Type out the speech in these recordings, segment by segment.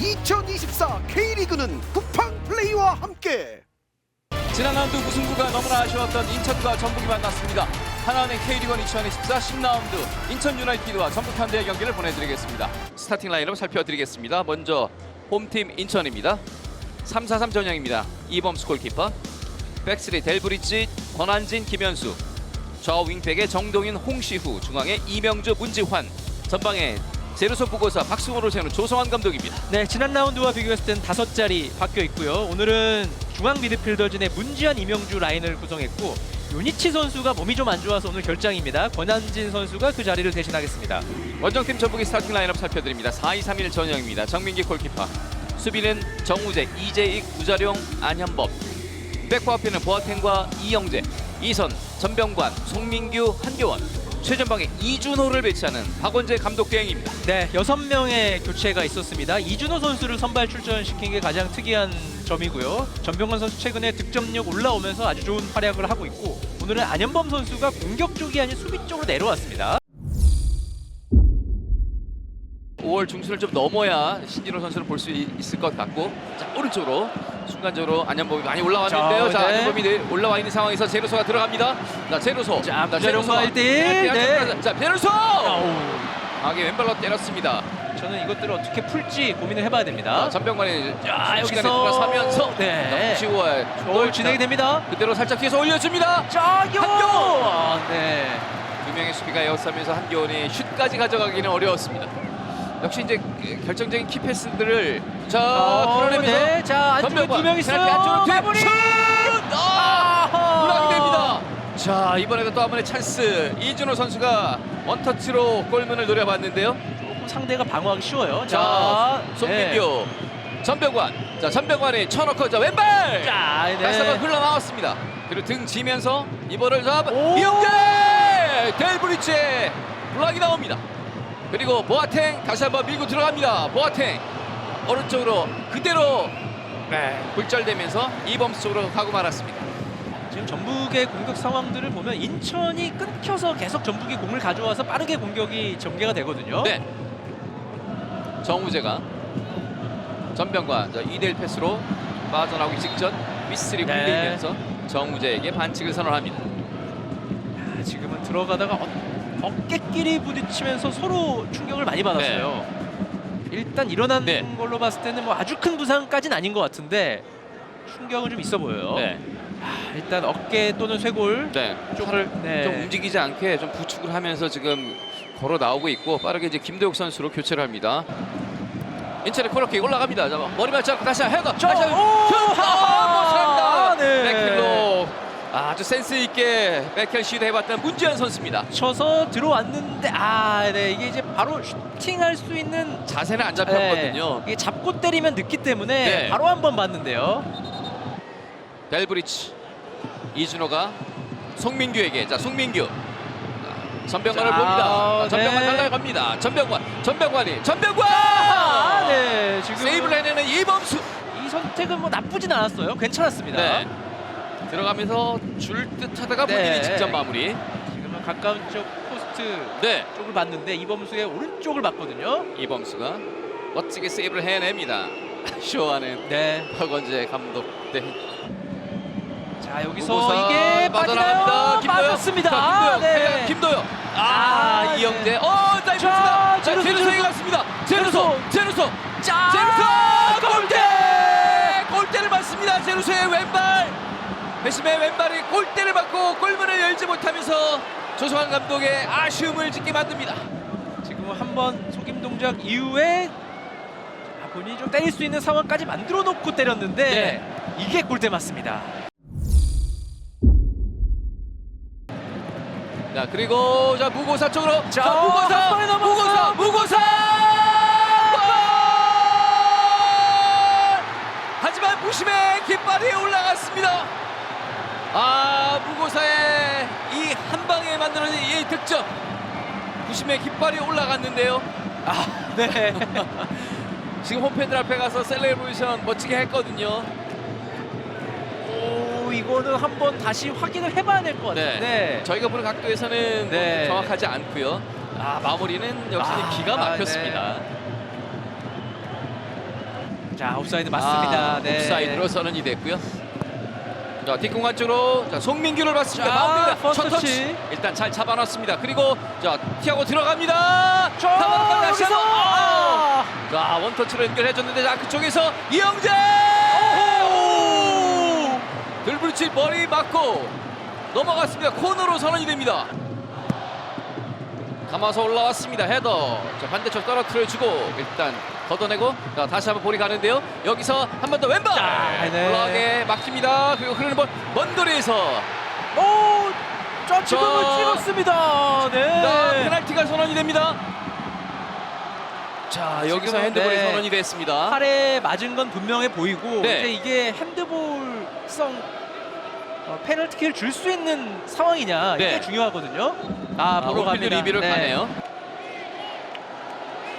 2024 K리그는 쿠팡 플레이와 함께 지난 라운드 무승부가 너무나 아쉬웠던 인천과 전북이 만났습니다. 하나은행 K리그1 2024 10라운드 인천 유나이티드와 전북 현대의 경기를 보내드리겠습니다. 스타팅 라인업 살펴드리겠습니다. 먼저 홈팀 인천입니다. 3-4-3 전형입니다. 이범수 골키퍼, 백스리 델브리지, 권한진, 김현수, 좌우 윙백의 정동인, 홍시후, 중앙에 이명주, 문지환, 전방에 제르소 부고사 박승호를 세우는 조성환 감독입니다. 네, 지난 라운드와 비교했을 땐 다섯 자리 바뀌어 있고요. 오늘은 중앙 미드필더진의 문지한, 이명주 라인을 구성했고 요니치 선수가 몸이 좀 안 좋아서 오늘 결장입니다. 권한진 선수가 그 자리를 대신하겠습니다. 원정팀 전북의 스타팅 라인업 살펴드립니다. 4-2-3-1 전형입니다. 정민기 골키퍼, 수비는 정우재, 이재익, 구자룡, 안현법, 백코앞에는 보아텐과 이영재, 이선, 전병관, 송민규, 한교원, 최전방에 이준호를 배치하는 박원재 감독 대행입니다. 네, 여섯 명의 교체가 있었습니다. 이준호 선수를 선발 출전시킨 게 가장 특이한 점이고요. 전병관 선수 최근에 득점력 올라오면서 아주 좋은 활약을 하고 있고 오늘은 안현범 선수가 공격 쪽이 아닌 수비 쪽으로 내려왔습니다. 5월 중순을 좀 넘어야 신진호 선수를 볼 수 있을 것 같고 자 오른쪽으로 순간적으로 안현범이 많이 올라왔는데요. 자, 자, 네. 안현범이 내- 올라와 있는 상황에서 제르소가 들어갑니다. 자 제르소, 자, 구자룡과 일대일. 네, 네. 자 아우, 강하게 왼발로 때렸습니다. 저는 이것들을 어떻게 풀지 고민을 해봐야 됩니다. 자, 전병관이 자, 시간에 여기서 돌아서면서 네. 치고와 볼 진행이 됩니다. 그대로 살짝 뒤에서 올려줍니다. 자, 한교원! 아, 네. 두 명의 수비가 에워싸면서 한교원이 슛까지 가져가기는 어려웠습니다. 역시 이제 결정적인 키 패스들을 자 어, 끌어내면서 네. 자, 안쪽에 두 명 있어요. 안쪽으로 뒤에 마무리! 슛! 아! 아하! 블락이 됩니다. 자 이번에도 또 한 번의 찬스 이준호 선수가 원터치로 골문을 노려봤는데요. 조금 상대가 방어하기 쉬워요. 자, 네. 송민규, 전병관, 자 전병관이 쳐놓고 자 왼발. 자, 네. 다시 한번 흘러나왔습니다. 그리고 등 지면서 이번을 잡 오! 이영재 델브리치의 블락이 나옵니다. 그리고 보아탱 다시 한번 밀고 들어갑니다. 보아탱 오른쪽으로 그대로 네, 굴절되면서 이범수 쪽으로 가고 말았습니다. 지금 전북의 공격 상황들을 보면 인천이 끊겨서 계속 전북이 공을 가져와서 빠르게 공격이 전개가 되거든요. 네. 정우재가 전병관 자 2대1 패스로 빠져나오기 직전 미스리 네. 굴리면서 정우재에게 반칙을 선언합니다. 아, 지금은 들어가다가 어, 어깨끼리 부딪히면서 서로 충격을 많이 받았어요. 일단 일어난 네. 걸로 봤을 때는 뭐 아주 큰 부상까지는 아닌 것 같은데 충격은 좀 있어 보여요. 네. 아, 일단 어깨 또는 쇄골 네. 쪽을 네. 좀 움직이지 않게 좀 부축을 하면서 지금 걸어 나오고 있고 빠르게 이제 김도욱 선수로 교체를 합니다. 인천의 코너킥 올라갑니다. 자, 머리 않고 다시 헤더. 다시 오! 슛! 아, 못합니다. 네. 백힐로 아주 센스 있게 백힐 시도해봤던 문지현 선수입니다. 쳐서 들어왔는데 아, 네 이게 이제 바로 슈팅할 수 있는 자세는 안 잡혔거든요. 네, 이게 잡고 때리면 늦기 때문에 네. 바로 한 번 봤는데요. 벨브리치 이준호가 송민규에게 자 송민규 자, 전병관을 자, 봅니다. 전병관 네. 날라갑니다. 전병관 전병관이 전병관 아, 네 지금 세이브를 해내는 이범수 이 선택은 뭐 나쁘진 않았어요. 괜찮았습니다. 네. 들어가면서 줄 듯 하다가 네. 본인이 직접 마무리. 지금은 가까운 쪽 포스트 네. 쪽을 봤는데 이범수의 오른쪽을 봤거든요. 이범수가 멋지게 세이브를 해냅니다. 쇼하는 네. 박원재 감독. 네. 자 여기서 이게 빠져나갑니다. 빠지나요? 김도영. 빠졌습니다. 자, 아, 김도영. 네. 아, 아, 이영재. 네. 어, 자, 다이브입니다. 자, 제르소, 제르소. 갔습니다. 제르소. 제르소. 자 제르소 골대! 골대를 맞습니다. 제르소의 왼발. 배심의 왼발이 골대를 맞고 골문을 열지 못하면서 조성환 감독의 아쉬움을 짓게 만듭니다. 지금은 한번 속임 동작 이후에 아, 본인이 좀 때릴 수 있는 상황까지 만들어 놓고 때렸는데 네. 이게 골대 맞습니다. 자 그리고 자 무고사 쪽으로 자, 자, 무고사. 무고사 무고사 골! 하지만 무심의 깃발이 올라갔습니다. 아 무고사의 이 한 방에 만들어진 이 득점 무심의 깃발이 올라갔는데요. 아, 네. 지금 홈팬들 앞에 가서 셀레브레이션 멋지게 했거든요. 오, 이거는 한번 다시 확인을 해봐야 될 것 같은데. 저희가 보는 각도에서는 네. 정확하지 않고요. 아 마무리는 역시 아, 기가 막혔습니다. 자 옵사이드 맞습니다. 아, 네. 옵사이드로 선언이 됐고요. 자 뒷공간 쪽으로 자, 송민규를 봤습니다. 자, 마운드가 첫 터치 터치. 일단 잘 잡아놨습니다. 그리고 자 티하고 들어갑니다. 저 타마가 다시 여기서 한번 아! 아! 자 원터치로 연결해줬는데 자 그쪽에서 이영재 들불치 머리 맞고 넘어갔습니다. 코너로 선언이 됩니다. 감아서 올라왔습니다. 헤더. 자, 반대쪽 떨어뜨려주고 일단 걷어내고 자, 다시 한번 볼이 가는데요. 여기서 한 번 더 왼발 자, 네. 올라가게 막힙니다. 그리고 흐르는 볼 먼 거리에서 오! 자. 찍었습니다. 네. 자, 페널티가 선언이 됩니다. 자 여기서 지금은, 핸드볼이 네. 선언이 됐습니다. 팔에 맞은 건 분명해 보이고 네. 이제 이게 핸드볼성 어, 페널티킥을 줄 수 있는 상황이냐 이게 네. 중요하거든요. 아 아, 보러 갑니다. 리뷰를 네. 가네요.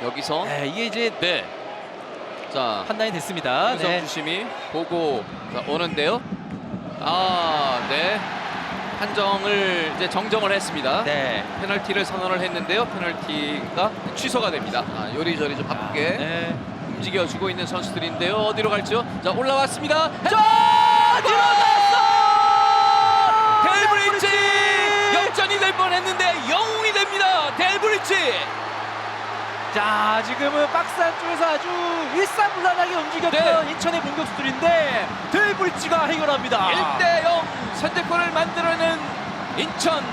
여기서 네, 이게 이제 네. 자 판단이 됐습니다. 유성 네. 주심이 보고 자, 오는데요. 아, 네. 판정을 이제 정정을 했습니다. 네. 페널티를 선언을 했는데요. 페널티가 취소가 됩니다. 아, 요리조리 좀 바쁘게 네. 움직여주고 있는 선수들인데요. 어디로 갈지요? 자, 올라왔습니다. 자, 들어갔어! 델브리치! 역전이 될 뻔했는데 영웅이 됩니다. 델브리치! 자 지금은 박스 안쪽에서 아주 일사불란하게 움직였던 네. 인천의 공격수들인데 데이브리치가 해결합니다. 1대0 선제골을 만들어낸 인천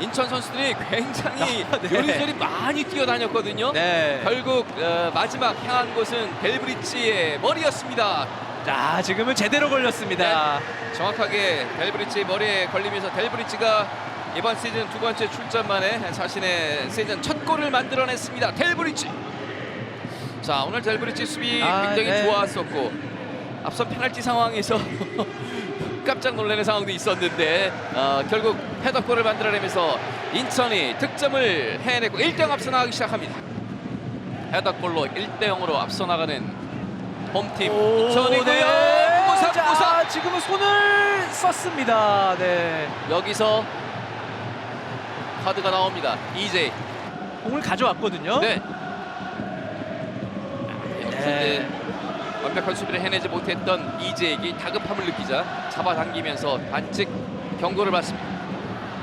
인천 선수들이 굉장히 아, 네. 요리조리 많이 뛰어다녔거든요. 네. 결국 어, 마지막 향한 곳은 델브리치의 머리였습니다. 자 지금은 제대로 걸렸습니다. 정확하게 델브리치 머리에 걸리면서 델브리치가 이번 시즌 두 번째 출전 만에 자신의 시즌 첫 골을 만들어냈습니다. 델브리치. 자 오늘 델브리치 수비 아, 굉장히 네. 좋았었고 앞선 페널티 상황에서 깜짝 놀라는 상황도 있었는데 어, 결국 헤더골을 만들어내면서 인천이 득점을 해내고 1대0 앞서 나가기 시작합니다. 헤더골로 1대0으로 앞서 나가는 홈팀 인천이고요. 네. 무사 자, 무사 지금은 손을 썼습니다. 네. 여기서 카드가 나옵니다. 이제 공을 가져왔거든요. 네. 여기서 네. 완벽한 수비를 해내지 못했던 이재에게 다급함을 느끼자 잡아당기면서 반칙 경고를 받습니다.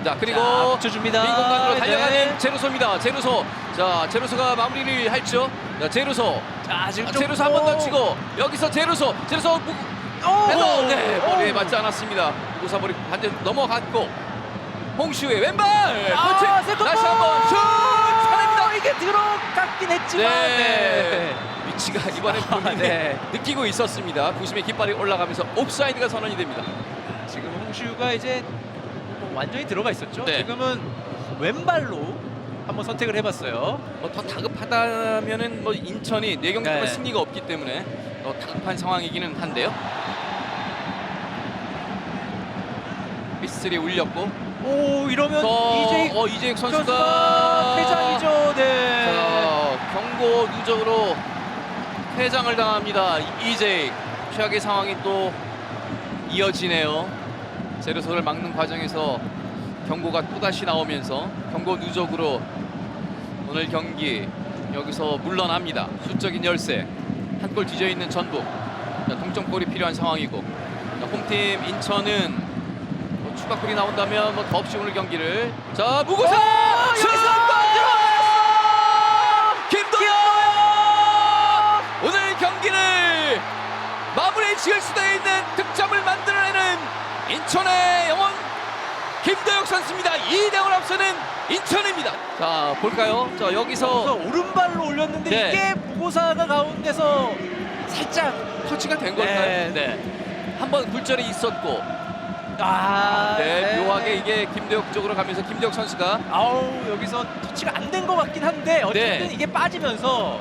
자 그리고 자, 붙여줍니다. 빈 공간으로 네. 달려가는 제루소입니다. 제루소. 자 제루소가 마무리를 할죠. 자 제루소. 자 지금 아, 좀 제루소 한 번 더 치고 여기서 제루소. 제루소 무- 오! 헤더. 네 오! 머리에 맞지 않았습니다. 무사버리 반대 넘어갔고 홍슈의 왼발. 아. 세컨볼! 다시 한번 슛 차냅니다. 이게 들어갔긴 했지만 네. 네. 위치가 이번에 아, 본인이 네. 느끼고 있었습니다. 구심의 깃발이 올라가면서 옵사이드가 선언이 됩니다. 지금 홍시우가 이제 뭐 완전히 들어가 있었죠. 네. 지금은 왼발로 한번 선택을 해봤어요. 뭐 더 다급하다면은 뭐 인천이 네 경기 동안 네. 승리가 없기 때문에 더 다급한 상황이기는 한데요. 미스리 울렸고 오 이러면 더 이제 어, 이재익 선수가 선수가 퇴장이죠. 네. 자, 경고 누적으로 퇴장을 당합니다. 이재익 최악의 상황이 또 이어지네요. 제르소를 막는 과정에서 경고가 또다시 나오면서 경고 누적으로 오늘 경기 여기서 물러납니다. 수적인 열세 한 골 뒤져 있는 전북 자, 동점골이 필요한 상황이고 자, 홈팀 인천은 뭐 추가골이 나온다면 뭐 더없이 오늘 경기를 자 무고사 오, 슛! 여기서 김도영 오늘 경기를 마무리 지을 수도 있는 득점을 만들어내는 인천의 영원 김도영 선수입니다. 2대0을 앞서는 인천입니다. 자 볼까요? 자 여기서 오른발로 올렸는데 네. 이게 무고사가 가운데서 살짝 터치가 된 네. 걸까요? 네. 한번 굴절이 있었고 아 네, 묘하게 이게 김도혁 쪽으로 가면서 김도혁 선수가 아우 여기서 터치가 안 된 것 같긴 한데 어쨌든 네. 이게 빠지면서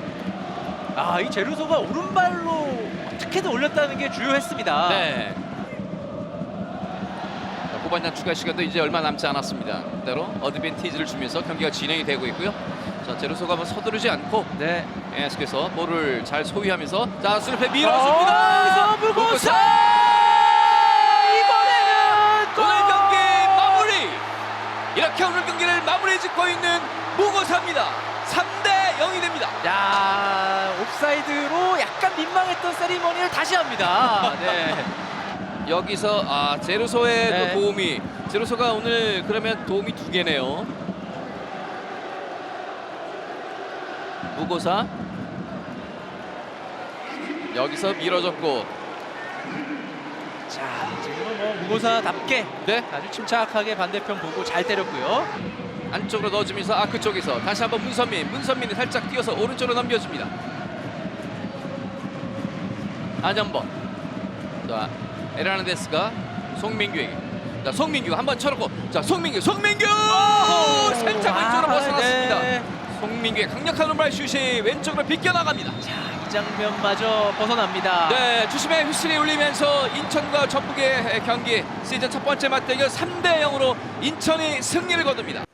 아 이 제루소가 오른발로 어떻게든 올렸다는 게 주요했습니다. 네. 자, 후반전 추가 시간도 이제 얼마 남지 않았습니다. 그대로 어드밴티지를 주면서 경기가 진행이 되고 있고요. 자, 제루소가 뭐 서두르지 않고 네. 계속해서 볼을 잘 소유하면서 자, 수렵에 밀어줍니다. 여기서 무고사 이번에는 골! 오늘 경기 마무리. 이렇게 오늘 경기를 마무리 짓고 있는 무고사입니다. 3대 0이 됩니다. 야 옵사이드로 약간 민망했던 세리머니를 다시 합니다. 네. 여기서 아 제루소의 네. 그 도움이 제루소가 오늘 그러면 도움이 두 개네요. 무고사 여기서 밀어줬고 자, 지금은 뭐 무고사답게 네 아주 침착하게 반대편 보고 잘 때렸고요. 안쪽으로 넣어주면서 아크 쪽에서 다시 한번 문선민 문선민이 살짝 뛰어서 오른쪽으로 넘겨줍니다. 안현범 자 에르나데스가 송민규에게 자 송민규 한번 쳐놓고 자 송민규 송민규 살짝 왼쪽으로 아, 벗어났습니다. 네. 송민규의 강력한 오른발 슛이 왼쪽으로 비껴나갑니다. 자, 이 장면마저 벗어납니다. 네, 주심의 휘슬이 울리면서 인천과 전북의 경기 시즌 첫 번째 맞대결 3대 0으로 인천이 승리를 거둡니다.